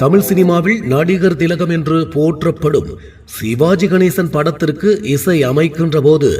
தமிழ் சினிமாவில் நடிகர் திலகம் என்று போற்றப்படும் சிவாஜி கணேசன் படத்திற்கு இசை அமைக்கின்ற போது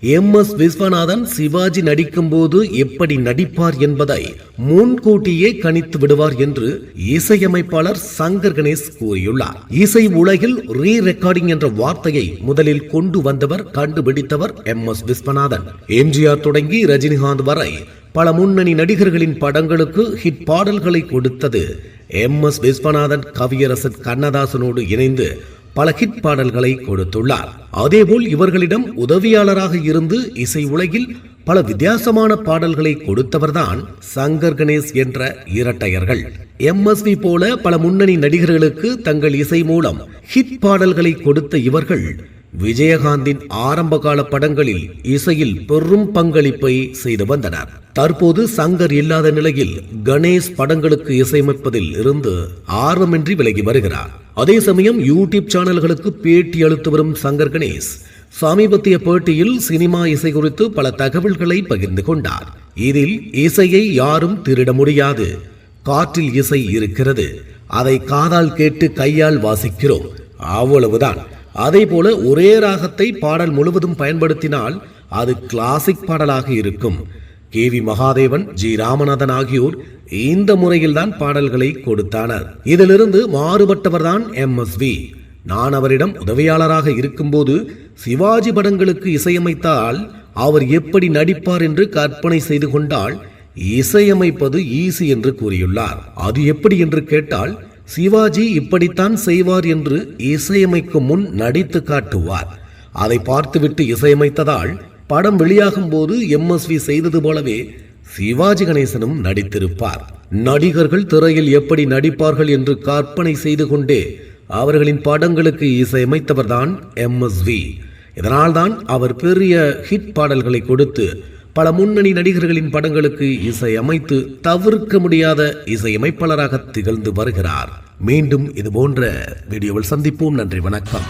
எம் எஸ் விஸ்வநாதன் சிவாஜி நடிக்கும் போது எப்படி நடிப்பார் என்பதை முன்கூட்டியே கணித்து விடுவார் என்று இசையமைப்பாளர் சங்கர் கணேஷ் கூறியுள்ளார். இசை உலகில் ரீ ரெக்கார்டிங் என்ற வார்த்தையை முதலில் கொண்டு வந்தவர் கண்டுபிடித்தவர் எம் எஸ் விஸ்வநாதன். எம்ஜிஆர் தொடங்கி ரஜினிகாந்த் வரை பல முன்னணி நடிகர்களின் படங்களுக்கு ஹிட் பாடல்களை கொடுத்தது எம் எஸ் விஸ்வநாதன். கவியரசன் கண்ணதாசனோடு இணைந்து பல ஹிட் பாடல்களை கொடுத்துள்ளார். அதேபோல் இவர்களிடம் உதவியாளராக இருந்து இசை உலகில் பல வித்தியாசமான பாடல்களை கொடுத்தவர்தான் சங்கர் கணேஷ் என்ற இரட்டையர்கள். எம்எஸ்வி போல பல முன்னணி நடிகர்களுக்கு தங்கள் இசை மூலம் ஹிட் பாடல்களை கொடுத்த இவர்கள் விஜயகாந்தின் ஆரம்பகால படங்களில் இசையில் பெரும் பங்களிப்பை செய்து வந்தனர். தற்போது சங்கர் இல்லாத நிலையில் கணேஷ் படங்களுக்கு இசையமைப்பதில் இருந்து ஆர்வமின்றி விலகி வருகிறார். அதே சமயம் யூடியூப் சேனல்களுக்கு பேட்டி அளித்து வரும் சங்கர் கணேஷ் சமீபத்திய பேட்டியில் சினிமா இசை குறித்து பல தகவல்களை பகிர்ந்து கொண்டார். இதில் இசையை யாரும் திருட முடியாது. காற்றில் இசை இருக்கிறது. அதை காதால் கேட்டு கையால் வாசிக்கிறோம். அவ்வளவுதான். அதே போல ஒரே ராகத்தை பாடல் முழுவதும் பயன்படுத்தினால் அது கிளாசிக் பாடலாக இருக்கும். K V Mahadevan G Ramanathan ஆகியோர் இந்த முறையில்தான் பாடல்களை கொடுத்தனர். இதிலிருந்து மாறுபட்டவர்தான் எம். எஸ். வி. நான் அவரிடம் உதவியாளராக இருக்கும்போது சிவாஜி படங்களுக்கு இசையமைத்தால் அவர் எப்படி நடிப்பார் என்று கற்பனை செய்து கொண்டால் இசையமைப்பது ஈஸி என்று கூறியுள்ளார். அது எப்படி என்று கேட்டால் சிவாஜி இப்படித்தான் செய்வார் என்று இசையமைக்கும் முன் நடித்து காட்டுவார். அதை பார்த்துவிட்டு இசையமைத்ததால் படம் வெளியாகும் போது எம்எஸ்வி செய்தது போலவே சிவாஜி கணேசனும் நடித்திருப்பார். நடிகர்கள் திரையில் எப்படி நடிப்பார்கள் என்று கற்பனை செய்து கொண்டே அவர்களின் படங்களுக்கு இசையமைத்தவர்தான் எம்எஸ்வி. இதனால்தான் அவர் பெரிய ஹிட் பாடல்களை கொடுத்து பல முன்னணி நடிகர்களின் படங்களுக்கு இசையமைத்து தவிர்க்க முடியாத இசையமைப்பாளராக திகழ்ந்து வருகிறார். மீண்டும் இது போன்ற வீடியோவில் சந்திப்போம். நன்றி வணக்கம்.